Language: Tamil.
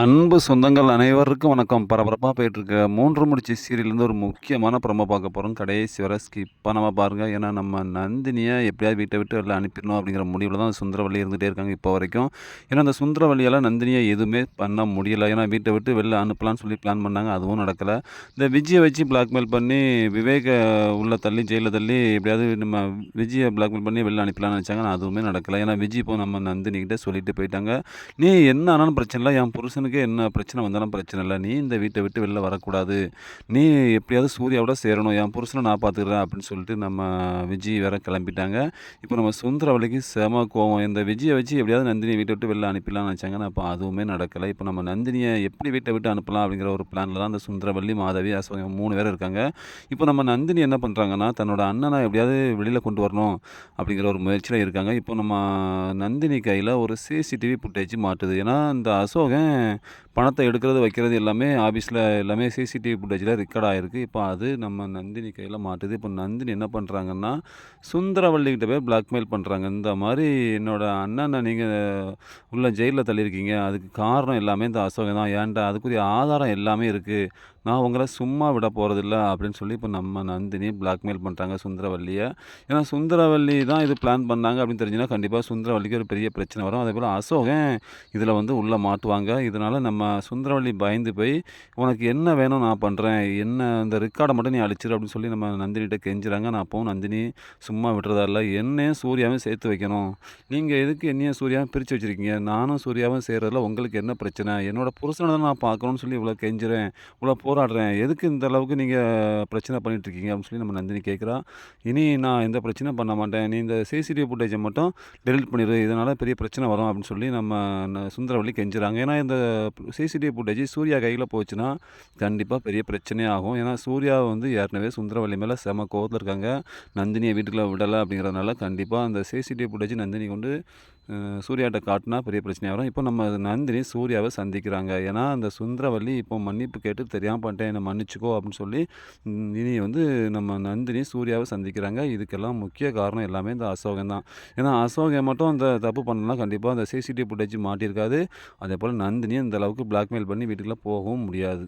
அன்பு சொந்தங்கள் அனைவருக்கும் வணக்கம். பரபரப்பாக போயிட்டுருக்க. மூன்று முடிச்சு சீரியல்லேருந்து ஒரு முக்கியமான ப்ரொமோ பார்க்க போகிறோம் கடைசி வர ஸ்கிப்பாக நம்ம பாருங்கள் ஏன்னா நம்ம நந்தினியை எப்படியாவது வீட்டை விட்டு வெளில அனுப்பிடணும் அப்படிங்கிற முடிவில் தான் சுந்தரவள்ளி இருந்துகிட்டே இருக்காங்க இப்போ வரைக்கும். ஏன்னா அந்த சுந்தரவள்ளியால் நந்தினியை எதுவுமே பண்ண முடியல. ஏன்னா வீட்டை விட்டு வெளில அனுப்பலான்னு சொல்லி பிளான் பண்ணாங்க. அதுவும் நடக்கலை. இந்த விஜயை வச்சு பிளாக்மெயில் பண்ணி விவேக உள்ள தள்ளி ஜெயிலில் தள்ளி எப்படியாவது நம்ம விஜயை பிளாக்மெயில் பண்ணி வெளில அனுப்பலான்னு நினச்சாங்க. ஆனால் அதுவுமே நடக்கலை. ஏன்னா விஜய் இப்போ நம்ம நந்தினிக்கிட்ட சொல்லிட்டு போயிட்டாங்க. நீ என்ன ஆனாலும் பிரச்சனை இல்லை. என் புருஷனுக்கு என்ன பிரச்சனை வந்தாலும் பிரச்சனை இல்லை. நீ இந்த வீட்டை விட்டு வெளில வரக்கூடாது. நீ எப்படியாவது சூர்யாவோட சேரணும். என் புருஷனை நான் பார்த்துக்கிறேன் அப்படின்னு சொல்லிட்டு நம்ம விஜய் வேற கிளம்பிட்டாங்க. இப்போ நம்ம சுந்தரவல்லிக்கு செம கோவம். இந்த விஜயை வச்சு எப்படியாவது நந்தினியை வீட்டை விட்டு வெளில அனுப்பிடலாம்னு நினச்சாங்க அப்போ அதுவுமே நடக்கலை. இப்போ நம்ம நந்தினியை எப்படி வீட்டை விட்டு அனுப்பலாம் அப்படிங்கிற ஒரு பிளானில் தான் அந்த சுந்தரவல்லி மாதவி அசோகம் மூணு பேர் இருக்காங்க. இப்போ நம்ம நந்தினி என்ன பண்ணுறாங்கன்னா தன்னோட அண்ணனை எப்படியாவது வெளியில் கொண்டு வரணும் அப்படிங்கிற ஒரு முயற்சியில் இருக்காங்க. இப்போ நம்ம நந்தினி கையில் ஒரு சிசிடிவி ஃபுட்டேஜ் மாட்டுது. ஏன்னா இந்த அசோகன் பணத்தை எடுக்கிறது வைக்கிறது எல்லாமே ஆஃபீஸில் எல்லாமே சிசிடிவி ஃபுட்டேஜில் ரெக்கார்ட் ஆகிருக்கு இப்போ அது நம்ம நந்தினி கையில் மாட்டுது. இப்போ நந்தினி என்ன பண்ணுறாங்கன்னா சுந்தரவள்ளிக்கிட்ட போய் பிளாக்மெயில் பண்ணுறாங்க இந்த மாதிரி என்னோடய அண்ணனை நீங்கள் உள்ள ஜெயிலில் தள்ளியிருக்கீங்க. அதுக்கு காரணம் எல்லாமே இந்த அசோகம் தான். ஏன்டா அதுக்குரிய ஆதாரம் எல்லாமே இருக்குது நான் உங்களை சும்மா விட போகிறதில்ல அப்படின்னு சொல்லி இப்போ நம்ம நந்தினி பிளாக்மெயில் பண்ணுறாங்க சுந்தரவல்லியை. ஏன்னா சுந்தரவல்லி தான் இது பிளான் பண்ணாங்க அப்படின்னு தெரிஞ்சுன்னா கண்டிப்பாக சுந்தரவல்லிக்கு ஒரு பெரிய பிரச்சனை வரும். அதே போல் அசோகன் இதில் வந்து உள்ளே மாட்டுவாங்க. இதனால் நம்ம சுந்தரவல்லி பயந்து போய் உனக்கு என்ன வேணும் நான் பண்ணுறேன் என்ன இந்த ரெக்கார்டை மட்டும் நீ அழிச்சிரு அப்படின்னு சொல்லி நம்ம நந்தினிகிட்ட கெஞ்சுறாங்க. நான் அப்போவும் நந்தினி சும்மா விட்டுறதா இல்லை. என்னையும் சூர்யாவும் சேர்த்து வைக்கணும். நீங்கள் எதுக்கு என்னையும் சூர்யாவும் பிரித்து வச்சுருக்கீங்க? நானும் சூர்யாவும் செய்கிறதுல உங்களுக்கு என்ன பிரச்சனை? என்னோடய புருஷனை தான் நான் பார்க்கணும்னு சொல்லி இவ்வளோ கெஞ்சுறேன். இவ்வளோ போராடுறேன். எதுக்கு இந்த அளவுக்கு நீங்கள் பிரச்சனை பண்ணிகிட்ருக்கீங்க அப்படின்னு சொல்லி நம்ம நந்தினி கேட்குறா. இனி நான் எந்த பிரச்சனையும் பண்ண மாட்டேன். நீ இந்த சிசிடிவி ஃபுட்டேஜை மட்டும் டெலிட் பண்ணிடு இதனால் பெரிய பிரச்சனை வரும் அப்படின்னு சொல்லி நம்ம சுந்தரவள்ளி கெஞ்சுறாங்க. ஏன்னா இந்த சிசிடிவி ஃபுட்டேஜ் சூர்யா கையில் போச்சுன்னா கண்டிப்பாக பெரிய பிரச்சனையே ஆகும். ஏன்னா சூர்யா வந்து ஏற்கனவே சுந்தரவள்ளி மேலே செம கோவத்தில் இருக்காங்க. நந்தினியை வீட்டுக்குள்ளே விடலை அப்படிங்கிறதுனால கண்டிப்பாக அந்த சிசிடிவி ஃபுட்டேஜ் நந்தினி கொண்டு சூர்யாட்ட காட்டினா பெரிய பிரச்சனையாக வரும். இப்போ நம்ம நந்தினி சூர்யாவை சந்திக்கிறாங்க. ஏன்னா அந்த சுந்தரவல்லி இப்போ மன்னிப்பு கேட்டு தெரியாமல் பண்ணிட்டேன் என்னை மன்னிச்சுக்கோ அப்படின்னு சொல்லி இனி வந்து நம்ம நந்தினி சூர்யாவை சந்திக்கிறாங்க. இதுக்கெல்லாம் முக்கிய காரணம் எல்லாமே இந்த அசோகன் தான். ஏன்னா அசோகன் மட்டும் அந்த தப்பு பண்ணலாம் கண்டிப்பாக அந்த சிசிடிவி ஃபுட்டேஜ் மாட்டியிருக்காது. அதே போல் நந்தினி அந்த அளவுக்கு பிளாக்மெயில் பண்ணி வீட்டுக்குள்ளே போகவும் முடியாது.